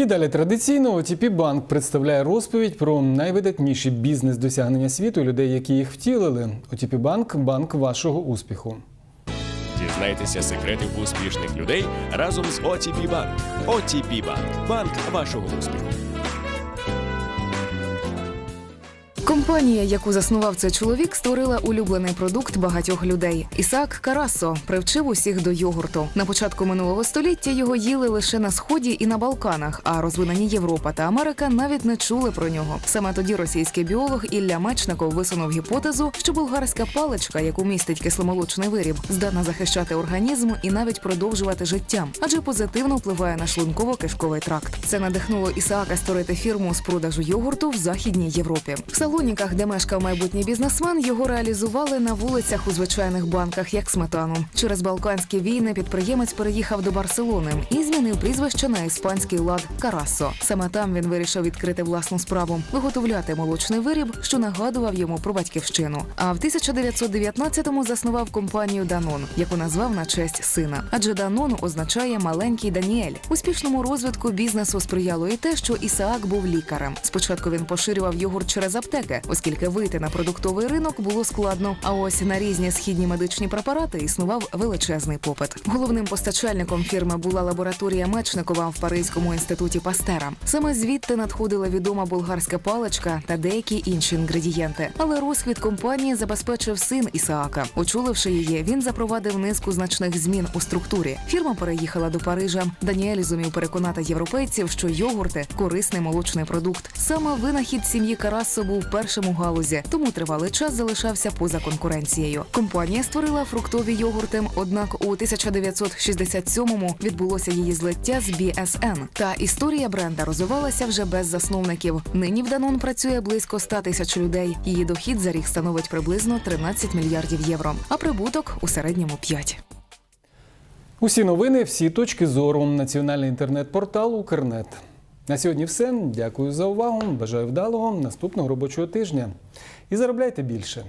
І далі традиційно otp Банк представляє розповідь про найвидатніші бізнес-досягнення світу людей, які їх втілили. otp Банк банк вашого успіху. Дізнайтеся секрети успішних людей разом з OTP Bank. OTP Bank – банк вашого успіху. Компанія, яку заснував цей чоловік, створила улюблений продукт багатьох людей. Ісаак Карасо привчив усіх до йогурту. На початку минулого століття його їли лише на сході і на Балканах, а розвинені Європа та Америка навіть не чули про нього. Саме тоді російський біолог Ілля Мечников висунув гіпотезу, що болгарська паличка, яку містить кисломолочний виріб, здатна захищати організм і навіть продовжувати життя, адже позитивно впливає на шлунково-кишковий тракт. Це надихнуло Ісаака створити фірму з продажу йогурту в західній Європі. В Салоніках, де мешкав майбутній бізнесмен, його реалізували на вулицях у звичайних банках, як сметану. Через Балканські війни підприємець переїхав до Барселони і змінив прізвище на іспанський лад Карасо. Саме там він вирішив відкрити власну справу, виготовляти молочний виріб, що нагадував йому про батьківщину. А в 1919-му заснував компанію Данон, яку назвав на честь сина. Адже Данон означає маленький Даніель. Успішному розвитку бізнесу сприяло і те, що Ісаак був лікарем. Спочатку він поширював йогурт через аптеки, оскільки вийти на продуктовий ринок було складно. А ось на різні східні медичні препарати існував величезний попит. Головним постачальником фірми була лабораторія Мечникова в Паризькому інституті Пастера. Саме звідти надходила відома болгарська паличка та деякі інші інгредієнти. Але розквіт компанії забезпечив син Ісаака. Очоливши її, він запровадив низку значних змін у структурі. Фірма переїхала до Парижа. Даніель зумів переконати європейців, що йогурти корисний молочний продукт. Саме винахід сім'ї Карасо був першим у галузі, тому тривалий час залишався поза конкуренцією. Компанія створила фруктові йогурти. Однак у 1967-му відбулося її злиття з BSN. Та історія бренда розвивалася вже без засновників. Нині в Данон працює близько 100 тисяч людей. Її дохід за рік становить приблизно 13 мільярдів євро, а прибуток у середньому 5. Усі новини, всі точки зору. Національний інтернет-портал Укрнет. На сьогодні все. Дякую за увагу. Бажаю вдалого наступного робочого тижня. І заробляйте більше.